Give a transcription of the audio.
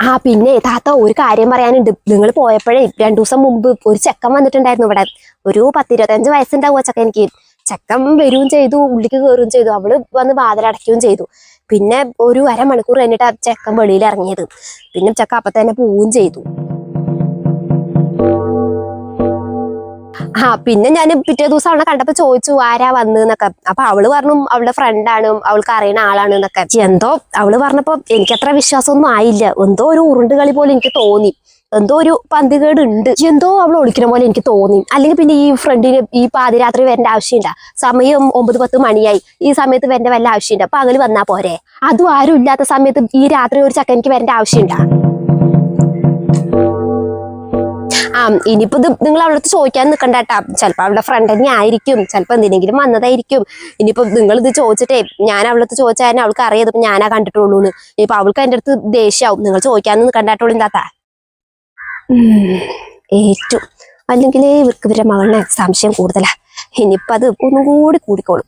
ആ പിന്നെ താത്ത ഒരു കാര്യം പറയാനുണ്ട്. നിങ്ങൾ പോയപ്പോഴേ രണ്ടു ദിവസം മുമ്പ് ഒരു ചെക്കൻ വന്നിട്ടുണ്ടായിരുന്നു ഇവിടെ. ഒരു പത്തിരുപത്തഞ്ച് വയസ്സുണ്ടാവും ചെക്കൻ എനിക്ക്. ചെക്കൻ വരികയും ചെയ്തു ഉള്ളിക്ക് കയറുകയും ചെയ്തു. അവൾ വന്ന് വാതിലടയ്ക്കുകയും ചെയ്തു. പിന്നെ ഒരു അരമണിക്കൂർ കഴിഞ്ഞിട്ട് ആ ചെക്കൻ വെളിയിൽ ഇറങ്ങിയത്. പിന്നെ ചെക്ക അപ്പം തന്നെ പോവുകയും ചെയ്തു. ആ പിന്നെ ഞാൻ പിറ്റേ ദിവസം അവളെ കണ്ടപ്പോ ചോദിച്ചു ആരാ വന്നതെന്നൊക്കെ അപ്പൊ അവൾ പറഞ്ഞു അവളുടെ ഫ്രണ്ടാണ് അവൾക്ക് അറിയുന്ന ആളാണ് എന്നൊക്കെ. എന്തോ അവൾ പറഞ്ഞപ്പോ എനിക്ക് അത്ര വിശ്വാസമൊന്നും ആയില്ല. എന്തോ ഒരു ഉരുണ്ട് കളി പോലെ എനിക്ക് തോന്നി. എന്തോ ഒരു പന്തികേട് ഉണ്ട് എന്തോ അവൾ ഒളിക്കണ പോലെ എനിക്ക് തോന്നി. അല്ലെങ്കിൽ പിന്നെ ഈ ഫ്രണ്ടിന് ഈ പാതിരാത്രി വരേണ്ട ആവശ്യമില്ല. സമയം ഒമ്പത് പത്ത് മണിയായി. ഈ സമയത്ത് വരേണ്ട വല്ല ആവശ്യമുണ്ട് പകൽ വന്നാ പോരെ. അതും ആരും ഇല്ലാത്ത സമയത്ത് ഈ രാത്രി ഒരു ചക്ക എനിക്ക് വരേണ്ട ആവശ്യമുണ്ടാ ആ ഇനിയിപ്പോ ഇത് നിങ്ങൾ അവളടുത്ത് ചോദിക്കാൻ നിൽക്കണ്ട കേട്ടാ ചിലപ്പോൾ അവളുടെ ഫ്രണ്ട് തന്നെ ആയിരിക്കും. ചിലപ്പോൾ എന്തിനെങ്കിലും വന്നതായിരിക്കും. ഇനിയിപ്പോൾ നിങ്ങൾ ഇത് ചോദിച്ചിട്ടേ ഞാൻ അവളടുത്ത് ചോദിച്ചാൽ അവൾക്ക് അറിയാതെ ഇപ്പം ഞാനാ കണ്ടിട്ടുള്ളൂ എന്ന് ഇനിയിപ്പോ അവൾക്ക് എന്റെ അടുത്ത് ദേഷ്യമാവും നിങ്ങൾ ചോദിക്കാൻ നിൽക്കണ്ടാട്ടോളൂ താത്ത ഏറ്റവും അല്ലെങ്കിൽ ഇവർക്ക് ഇവരുടെ മകളുടെ സംശയം കൂടുതലാ. ഇനിയിപ്പോൾ അത് ഒന്നും കൂടി കൂടിക്കോളും.